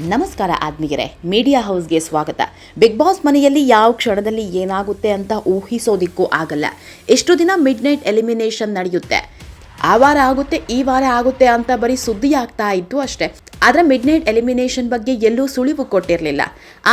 ನಮಸ್ಕಾರ ಆತ್ಮೀಯರೇ ಮೀಡಿಯಾ ಹೌಸ್ಗೆ ಸ್ವಾಗತ. ಬಿಗ್ ಬಾಸ್ ಮನೆಯಲ್ಲಿ ಯಾವ ಕ್ಷಣದಲ್ಲಿ ಏನಾಗುತ್ತೆ ಅಂತ ಊಹಿಸೋದಿಕ್ಕೂ ಆಗಲ್ಲ. ಎಷ್ಟು ದಿನ ಮಿಡ್ ನೈಟ್ ಎಲಿಮಿನೇಷನ್ ನಡೆಯುತ್ತೆ. ಆ ವಾರ ಆಗುತ್ತೆ, ಈ ವಾರ ಆಗುತ್ತೆ ಅಂತ ಬರೀ ಸುದ್ದಿ ಆಗ್ತಾ ಇತ್ತು ಅಷ್ಟೇ. ಆದರೆ ಮಿಡ್ ನೈಟ್ ಎಲಿಮಿನೇಷನ್ ಬಗ್ಗೆ ಎಲ್ಲೂ ಸುಳಿವು ಕೊಟ್ಟಿರಲಿಲ್ಲ.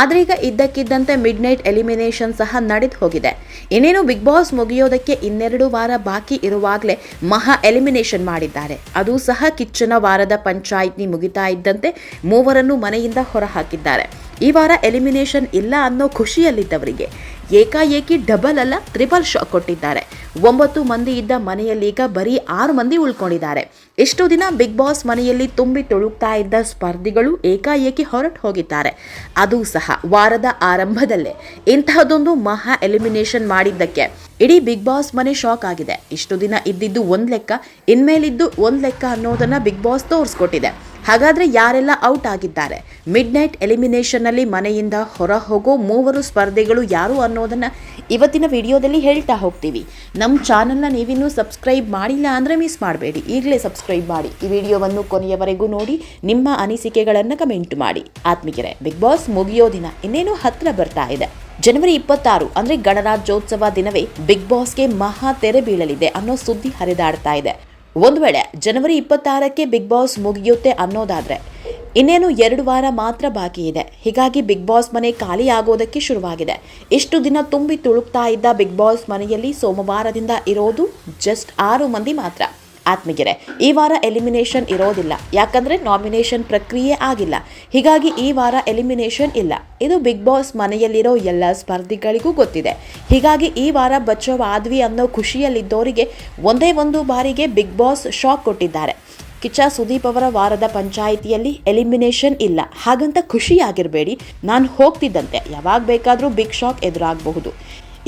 ಆದರೆ ಈಗ ಇದ್ದಕ್ಕಿದ್ದಂತೆ ಮಿಡ್ ನೈಟ್ ಎಲಿಮಿನೇಷನ್ ಸಹ ನಡೆದು ಹೋಗಿದೆ. ಇನ್ನೇನು ಬಿಗ್ ಬಾಸ್ ಮುಗಿಯೋದಕ್ಕೆ ಇನ್ನೆರಡು ವಾರ ಬಾಕಿ ಇರುವಾಗಲೇ ಮಹಾ ಎಲಿಮಿನೇಷನ್ ಮಾಡಿದ್ದಾರೆ. ಅದು ಸಹ ಕಿಚ್ಚನ ವಾರದ ಪಂಚಾಯಿತಿ ಮುಗಿತಾ ಇದ್ದಂತೆ ಮೂವರನ್ನು ಮನೆಯಿಂದ ಹೊರಹಾಕಿದ್ದಾರೆ. ಈ ವಾರ ಎಲಿಮಿನೇಷನ್ ಇಲ್ಲ ಅನ್ನೋ ಖುಷಿಯಲ್ಲಿದ್ದವರಿಗೆ. ಏಕಾಏಕಿ ಡಬಲ್ ಅಲ್ಲ ತ್ರಿಬಲ್ ಶಾಕ್ ಕೊಟ್ಟಿದ್ದಾರೆ. ಒಂಬತ್ತು ಮಂದಿ ಇದ್ದ ಮನೆಯಲ್ಲೀಗ ಬರೀ ಆರು ಮಂದಿ ಉಳ್ಕೊಂಡಿದ್ದಾರೆ. ಎಷ್ಟು ದಿನ ಬಿಗ್ ಬಾಸ್ ಮನೆಯಲ್ಲಿ ತುಂಬಿ ತುಳುಕ್ತಾ ಇದ್ದ ಸ್ಪರ್ಧಿಗಳು ಏಕಾಏಕಿ ಹೊರಟು ಹೋಗಿದ್ದಾರೆ. ಅದು ಸಹ ವಾರದ ಆರಂಭದಲ್ಲೇ. ಇಂತಹದೊಂದು ಮಹಾ ಎಲಿಮಿನೇಷನ್ ಮಾಡಿದ್ದಕ್ಕೆ ಇಡೀ ಬಿಗ್ ಬಾಸ್ ಮನೆ ಶಾಕ್ ಆಗಿದೆ. ಇಷ್ಟು ದಿನ ಇದ್ದಿದ್ದು ಒಂದು ಲೆಕ್ಕ, ಇನ್ಮೇಲಿದ್ದು ಒಂದು ಲೆಕ್ಕ ಅನ್ನೋದನ್ನು ಬಿಗ್ ಬಾಸ್ ತೋರಿಸ್ಕೊಟ್ಟಿದೆ. ಹಾಗಾದ್ರೆ ಯಾರೆಲ್ಲ ಔಟ್ ಆಗಿದ್ದಾರೆ? ಮಿಡ್ ನೈಟ್ ಎಲಿಮಿನೇಷನ್ನಲ್ಲಿ ಮನೆಯಿಂದ ಹೊರ ಹೋಗೋ ಮೂವರು ಸ್ಪರ್ಧೆಗಳು ಯಾರು ಅನ್ನೋದನ್ನ ಇವತ್ತಿನ ವಿಡಿಯೋದಲ್ಲಿ ಹೇಳ್ತಾ ಹೋಗ್ತೀವಿ. ನಮ್ಮ ಚಾನಲ್ನ ನೀವಿನ್ನೂ ಸಬ್ಸ್ಕ್ರೈಬ್ ಮಾಡಿಲ್ಲ ಅಂದರೆ ಮಿಸ್ ಮಾಡಬೇಡಿ. ಈಗಲೇ ಸಬ್ಸ್ಕ್ರೈಬ್ ಮಾಡಿ. ಈ ವಿಡಿಯೋವನ್ನು ಕೊನೆಯವರೆಗೂ ನೋಡಿ, ನಿಮ್ಮ ಅನಿಸಿಕೆಗಳನ್ನು ಕಮೆಂಟ್ ಮಾಡಿ. ಆತ್ಮಿಕರೆ ಬಿಗ್ ಬಾಸ್ ಮುಗಿಯೋ ದಿನ ಇನ್ನೇನು ಹತ್ತಿರ ಬರ್ತಾ ಇದೆ. ಜನವರಿ ಇಪ್ಪತ್ತಾರು ಅಂದ್ರೆ ಗಣರಾಜ್ಯೋತ್ಸವ ದಿನವೇ ಬಿಗ್ ಬಾಸ್ಗೆ ಮಹಾ ತೆರೆ ಬೀಳಲಿದೆ ಅನ್ನೋ ಸುದ್ದಿ ಹರಿದಾಡ್ತಾ ಇದೆ. ಒಂದು ವೇಳೆ ಜನವರಿ ಇಪ್ಪತ್ತಾರಕ್ಕೆ ಬಿಗ್ ಬಾಸ್ ಮುಗಿಯುತ್ತೆ ಅನ್ನೋದಾದ್ರೆ ಇನ್ನೇನು ಎರಡು ವಾರ ಮಾತ್ರ ಬಾಕಿ ಇದೆ. ಹೀಗಾಗಿ ಬಿಗ್ ಬಾಸ್ ಮನೆ ಖಾಲಿ ಆಗೋದಕ್ಕೆ ಶುರುವಾಗಿದೆ. ಇಷ್ಟು ದಿನ ತುಂಬಿ ತುಳುಕ್ತಾ ಇದ್ದ ಬಿಗ್ ಬಾಸ್ ಮನೆಯಲ್ಲಿ ಸೋಮವಾರದಿಂದ ಇರೋದು ಜಸ್ಟ್ ಆರು ಮಂದಿ ಮಾತ್ರ. ಆತ್ಮಗೆರೆ ಈ ವಾರ ಎಲಿಮಿನೇಷನ್ ಇರೋದಿಲ್ಲ. ಯಾಕಂದರೆ ನಾಮಿನೇಷನ್ ಪ್ರಕ್ರಿಯೆ ಆಗಿಲ್ಲ. ಹೀಗಾಗಿ ಈ ವಾರ ಎಲಿಮಿನೇಷನ್ ಇಲ್ಲ. ಇದು ಬಿಗ್ ಬಾಸ್ ಮನೆಯಲ್ಲಿರೋ ಎಲ್ಲ ಸ್ಪರ್ಧಿಗಳಿಗೂ ಗೊತ್ತಿದೆ. ಹೀಗಾಗಿ ಈ ವಾರ ಬಚಾವಾದ್ವಿ ಅನ್ನೋ ಖುಷಿಯಲ್ಲಿದ್ದವರಿಗೆ ಒಂದೇ ಒಂದು ಬಾರಿಗೆ ಬಿಗ್ ಬಾಸ್ ಶಾಕ್ ಕೊಟ್ಟಿದ್ದಾರೆ. ಕಿಚ್ಚ ಸುದೀಪ್ ಅವರ ವಾರದ ಪಂಚಾಯಿತಿಯಲ್ಲಿ ಎಲಿಮಿನೇಷನ್ ಇಲ್ಲ. ಹಾಗಂತ ಖುಷಿಯಾಗಿರಬೇಡಿ. ನಾನು ಹೋಗ್ತಿದ್ದಂತೆ. ಯಾವಾಗ ಬೇಕಾದರೂ ಬಿಗ್ ಶಾಕ್ ಎದುರಾಗಬಹುದು.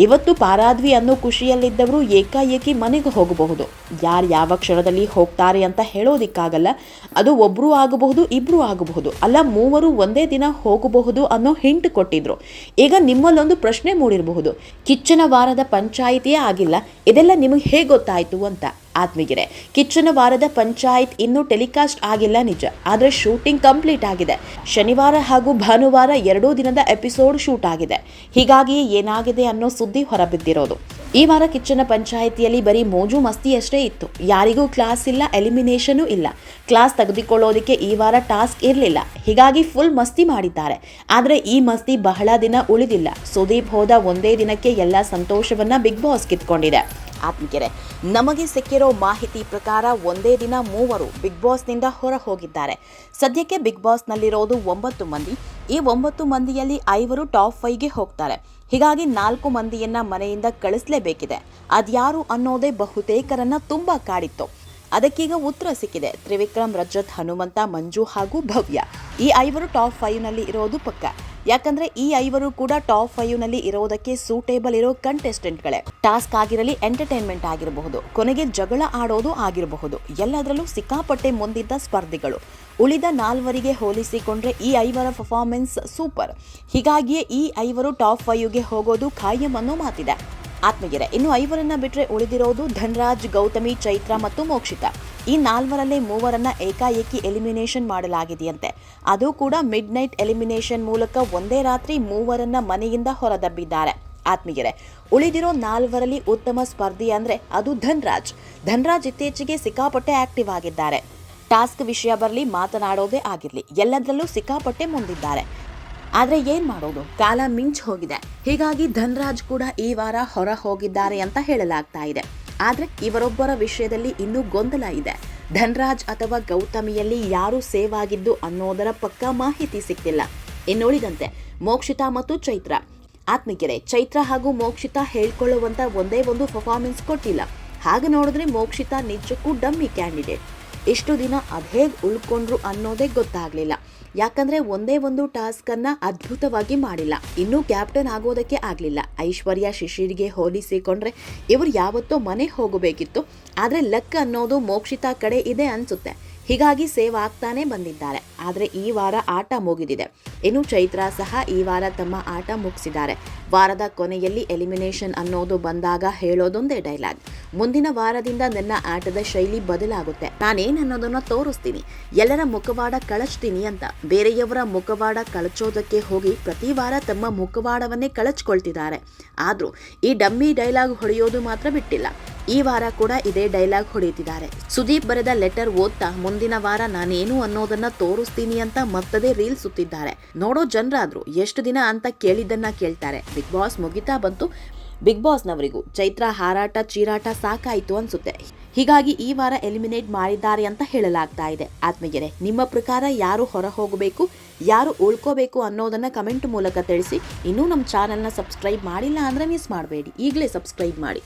ಇವತ್ತು ಪಾರಾದ್ವಿ ಅನ್ನೋ ಖುಷಿಯಲ್ಲಿದ್ದವರು ಏಕಾಏಕಿ ಮನೆಗೆ ಹೋಗಬಹುದು. ಯಾರು ಯಾವ ಕ್ಷಣದಲ್ಲಿ ಹೋಗ್ತಾರೆ ಅಂತ ಹೇಳೋದಿಕ್ಕಾಗಲ್ಲ. ಅದು ಒಬ್ಬರು ಆಗಬಹುದು ಇಬ್ಬರು ಆಗಬಹುದು. ಅಲ್ಲ, ಮೂವರು ಒಂದೇ ದಿನ ಹೋಗಬಹುದು ಅನ್ನೋ ಹಿಂಟ್ ಕೊಟ್ಟಿದ್ರು. ಈಗ ನಿಮ್ಮಲ್ಲೊಂದು ಪ್ರಶ್ನೆ ಮೂಡಿರಬಹುದು. ಕಿಚ್ಚನ ವಾರದ ಪಂಚಾಯಿತಿಯೇ ಆಗಿಲ್ಲ. ಇದೆಲ್ಲ ನಿಮಗೆ ಹೇಗೆ ಗೊತ್ತಾಯಿತು ಅಂತ. ಆತ್ಮೀಗೆರೆ ಕಿಚ್ಚನ ವಾರದ ಪಂಚಾಯತ್ ಇನ್ನೂ ಟೆಲಿಕಾಸ್ಟ್ ಆಗಿಲ್ಲ ನಿಜ, ಆದರೆ ಶೂಟಿಂಗ್ ಕಂಪ್ಲೀಟ್ ಆಗಿದೆ. ಶನಿವಾರ ಹಾಗೂ ಭಾನುವಾರ ಎರಡೂ ದಿನದ ಎಪಿಸೋಡ್ ಶೂಟ್ ಆಗಿದೆ. ಹೀಗಾಗಿ ಏನಾಗಿದೆ ಅನ್ನೋ ಸುದ್ದಿ ಹೊರಬಿದ್ದಿರೋದು. ಈ ವಾರ ಕಿಚ್ಚನ ಪಂಚಾಯತಿಯಲ್ಲಿ ಬರೀ ಮೋಜು ಮಸ್ತಿ ಅಷ್ಟೇ ಇತ್ತು. ಯಾರಿಗೂ ಕ್ಲಾಸ್ ಇಲ್ಲ, ಎಲಿಮಿನೇಷನು ಇಲ್ಲ. ಕ್ಲಾಸ್ ತೆಗೆದುಕೊಳ್ಳೋದಕ್ಕೆ ಈ ವಾರ ಟಾಸ್ಕ್ ಇರಲಿಲ್ಲ. ಹೀಗಾಗಿ ಫುಲ್ ಮಸ್ತಿ ಮಾಡಿದ್ದಾರೆ. ಆದರೆ ಈ ಮಸ್ತಿ ಬಹಳ ದಿನ ಉಳಿದಿಲ್ಲ. ಸುದೀಪ್ ಹೋದ ಒಂದೇ ದಿನಕ್ಕೆ ಎಲ್ಲ ಸಂತೋಷವನ್ನ ಬಿಗ್ ಬಾಸ್ ಕಿತ್ಕೊಂಡಿದೆ. ಆತ್ಮಗೆರೆ ನಮಗೆ ಸಿಕ್ಕಿರೋ ಮಾಹಿತಿ ಪ್ರಕಾರ ಒಂದೇ ದಿನ ಮೂವರು ಬಿಗ್ ಬಾಸ್ನಿಂದ ಹೊರ ಹೋಗಿದ್ದಾರೆ ಸದ್ಯಕ್ಕೆ ಬಿಗ್ ಬಾಸ್ನಲ್ಲಿರೋದು ಒಂಬತ್ತು ಮಂದಿ. ಈ ಒಂಬತ್ತು ಮಂದಿಯಲ್ಲಿ ಐವರು ಟಾಪ್ ಫೈವ್ಗೆ ಹೋಗ್ತಾರೆ. ಹೀಗಾಗಿ ನಾಲ್ಕು ಮಂದಿಯನ್ನ ಮನೆಯಿಂದ ಕಳಿಸಲೇಬೇಕಿದೆ. ಅದ್ಯಾರು ಅನ್ನೋದೇ ಬಹುತೇಕರನ್ನ ತುಂಬಾ ಕಾಡಿತ್ತು. ಅದಕ್ಕೀಗ ಉತ್ತರ ಸಿಕ್ಕಿದೆ. ತ್ರಿವಿಕ್ರಮ್, ರಜತ್, ಹನುಮಂತ, ಮಂಜು ಹಾಗೂ ಭವ್ಯ. ಈ ಐವರು ಟಾಪ್ ಫೈವ್ನಲ್ಲಿ ಇರೋದು ಪಕ್ಕ. ಯಾಕಂದ್ರೆ ಈ ಐವರು ಕೂಡ ಟಾಪ್ ಫೈವ್ನಲ್ಲಿ ಇರೋದಕ್ಕೆ ಸೂಟೇಬಲ್ ಇರೋ ಕಂಟೆಸ್ಟೆಂಟ್ಗಳೇ. ಟಾಸ್ಕ್ ಆಗಿರಲಿ, ಎಂಟರ್ಟೈನ್ಮೆಂಟ್ ಆಗಿರಬಹುದು. ಕೊನೆಗೆ ಜಗಳ ಆಡೋದು ಆಗಿರಬಹುದು. ಎಲ್ಲದರಲ್ಲೂ ಸಿಕ್ಕಾಪಟ್ಟೆ ಮುಂದಿದ್ದ ಸ್ಪರ್ಧಿಗಳು. ಉಳಿದ ನಾಲ್ವರಿಗೆ ಹೋಲಿಸಿಕೊಂಡ್ರೆ ಈ ಐವರ ಪರ್ಫಾರ್ಮೆನ್ಸ್ ಸೂಪರ್. ಹೀಗಾಗಿಯೇ ಈ ಐವರು ಟಾಪ್ ಫೈವ್ಗೆ ಹೋಗೋದು ಖಾಯಂ ಅನ್ನೋ ಮಾತಿದೆ. ಆತ್ಮಗೆರೆ ಇನ್ನು ಐವರನ್ನ ಬಿಟ್ಟರೆ ಉಳಿದಿರೋದು ಧನ್ರಾಜ್, ಗೌತಮಿ, ಚೈತ್ರ ಮತ್ತು ಮೋಕ್ಷಿತ. ಈ ನಾಲ್ವರಲ್ಲಿ ಮೂವರನ್ನ ಏಕಾಏಕಿ ಎಲಿಮಿನೇಷನ್ ಮಾಡಲಾಗಿದೆಯಂತೆ. ಅದು ಕೂಡ ಮಿಡ್ ನೈಟ್ ಎಲಿಮಿನೇಷನ್ ಮೂಲಕ ಒಂದೇ ರಾತ್ರಿ ಮೂವರನ್ನ ಮನೆಯಿಂದ ಹೊರದಬ್ಬಿದ್ದಾರೆ. ಆತ್ಮೀಯರೇ, ಉಳಿದಿರೋ ನಾಲ್ವರಲ್ಲಿ ಉತ್ತಮ ಸ್ಪರ್ಧಿ ಅಂದ್ರೆ ಅದು ಧನ್ರಾಜ್. ಧನ್ರಾಜ್ ಇತ್ತೀಚೆಗೆ ಸಿಕ್ಕಾಪಟ್ಟೆ ಆಕ್ಟಿವ್ ಆಗಿದ್ದಾರೆ. ಟಾಸ್ಕ್ ವಿಷಯ ಬರಲಿ, ಮಾತನಾಡೋದೇ ಆಗಿರಲಿ. ಎಲ್ಲದರಲ್ಲೂ ಸಿಕ್ಕಾಪಟ್ಟೆ ಮುಂದಿದ್ದಾರೆ. ಆದ್ರೆ ಏನು ಮಾಡೋದು? ಕಾಲ ಮಿಂಚ್ ಹೋಗಿದೆ. ಹೀಗಾಗಿ ಧನ್ರಾಜ್ ಕೂಡ ಈ ವಾರ ಹೊರ ಹೋಗಿದ್ದಾರೆ ಅಂತ ಹೇಳಲಾಗ್ತಾ ಇದೆ. ಆದ್ರೆ ಇವರೊಬ್ಬರ ವಿಷಯದಲ್ಲಿ ಇನ್ನೂ ಗೊಂದಲ ಇದೆ. ಧನ್ರಾಜ್ ಅಥವಾ ಗೌತಮಿಯಲ್ಲಿ ಯಾರು ಸೇವ್ ಆಗಿದ್ದು ಅನ್ನೋದರ ಪಕ್ಕ ಮಾಹಿತಿ ಸಿಕ್ತಿಲ್ಲ. ಇನ್ನುಳಿದಂತೆ ಮೋಕ್ಷಿತಾ ಮತ್ತು ಚೈತ್ರ. ಆತ್ಮಗೆರೆ ಚೈತ್ರ ಹಾಗೂ ಮೋಕ್ಷಿತಾ ಹೇಳ್ಕೊಳ್ಳುವಂತ ಒಂದೇ ಒಂದು ಪರ್ಫಾರ್ಮೆನ್ಸ್ ಕೊಟ್ಟಿಲ್ಲ. ಹಾಗೆ ನೋಡಿದ್ರೆ ಮೋಕ್ಷಿತಾ ನಿಜಕ್ಕೂ ಡಮ್ಮಿ ಕ್ಯಾಂಡಿಡೇಟ್. ಇಷ್ಟು ದಿನ ಅದು ಹೇಗೆ ಉಳ್ಕೊಂಡ್ರು ಅನ್ನೋದೇ ಗೊತ್ತಾಗಲಿಲ್ಲ. ಯಾಕಂದರೆ ಒಂದೇ ಒಂದು ಟಾಸ್ಕನ್ನು ಅದ್ಭುತವಾಗಿ ಮಾಡಿಲ್ಲ. ಇನ್ನೂ ಕ್ಯಾಪ್ಟನ್ ಆಗೋದಕ್ಕೆ ಆಗಲಿಲ್ಲ. ಐಶ್ವರ್ಯ ಶಿಶಿರ್ಗೆ ಹೋಲಿಸಿಕೊಂಡ್ರೆ ಇವರು ಯಾವತ್ತೋ ಮನೆ ಹೋಗಬೇಕಿತ್ತು. ಆದರೆ ಲಕ್ ಅನ್ನೋದು ಮೋಕ್ಷಿತಾ ಕಡೆ ಇದೆ ಅನಿಸುತ್ತೆ. ಹೀಗಾಗಿ ಸೇವ್ ಆಗ್ತಾನೆ ಬಂದಿದ್ದಾರೆ. ಆದರೆ ಈ ವಾರ ಆಟ ಮುಗಿದಿದೆ. ಇನ್ನು ಚೈತ್ರ ಸಹ ಈ ವಾರ ತಮ್ಮ ಆಟ ಮುಗಿಸಿದ್ದಾರೆ. ವಾರದ ಕೊನೆಯಲ್ಲಿ ಎಲಿಮಿನೇಷನ್ ಅನ್ನೋದು ಬಂದಾಗ ಹೇಳೋದೊಂದೇ ಡೈಲಾಗ್. ಮುಂದಿನ ವಾರದಿಂದ ನನ್ನ ಆಟದ ಶೈಲಿ ಬದಲಾಗುತ್ತೆ. ನಾನೇನನ್ನೋದನ್ನ ತೋರಿಸ್ತೀನಿ. ಎಲ್ಲರ ಮುಖವಾಡ ಕಳಚ್ತೀನಿ ಅಂತ. ಬೇರೆಯವರ ಮುಖವಾಡ ಕಳಚೋದಕ್ಕೆ ಹೋಗಿ ಪ್ರತಿ ವಾರ ತಮ್ಮ ಮುಖವಾಡವನ್ನೇ ಕಳಚ್ಕೊಳ್ತಿದ್ದಾರೆ. ಆದ್ರೂ ಈ ಡಮ್ಮಿ ಡೈಲಾಗ್ ಹೊಡೆಯೋದು ಮಾತ್ರ ಬಿಟ್ಟಿಲ್ಲ. ಈ ವಾರ ಕೂಡ ಇದೇ ಡೈಲಾಗ್ ಹೊಡೆಯುತ್ತಿದ್ದಾರೆ. ಸುದೀಪ್ ಬರೆದ ಲೆಟರ್ ಓದ್ತಾ ಮುಂದಿನ ವಾರ ನಾನೇನು ಅನ್ನೋದನ್ನ ತೋರಿಸ್ತೀನಿ ಅಂತ ಮತ್ತದೇ ರೀಲ್ ಸುತ್ತಿದ್ದಾರೆ ನೋಡೋ ಜನರಾದ್ರು ಎಷ್ಟು ದಿನ ಅಂತ ಕೇಳಿದ್ದನ್ನ ಕೇಳ್ತಾರೆ. ಬಿಗ್ ಬಾಸ್ ಮುಗಿತಾ ಬಂತು ಬಿಗ್ ಬಾಸ್ನವರಿಗೂ ಚೈತ್ರ ಹಾರಾಟ ಚೀರಾಟ ಸಾಕಾಯಿತು ಅನ್ಸುತ್ತೆ. ಹೀಗಾಗಿ ಈ ವಾರ ಎಲಿಮಿನೇಟ್ ಮಾಡಿದ್ದಾರೆ ಅಂತ ಹೇಳಲಾಗ್ತಾ ಇದೆ. ಆತ್ಮೀಯರೇ, ನಿಮ್ಮ ಪ್ರಕಾರ ಯಾರು ಹೊರ ಹೋಗಬೇಕು, ಯಾರು ಉಳ್ಕೋಬೇಕು ಅನ್ನೋದನ್ನ ಕಮೆಂಟ್ ಮೂಲಕ ತಿಳಿಸಿ. ಇನ್ನೂ ನಮ್ಮ ಚಾನೆಲ್ನ ಸಬ್ಸ್ಕ್ರೈಬ್ ಮಾಡಿಲ್ಲ ಅಂದ್ರೆ ಮಿಸ್ ಮಾಡಬೇಡಿ. ಈಗಲೇ ಸಬ್ಸ್ಕ್ರೈಬ್ ಮಾಡಿ.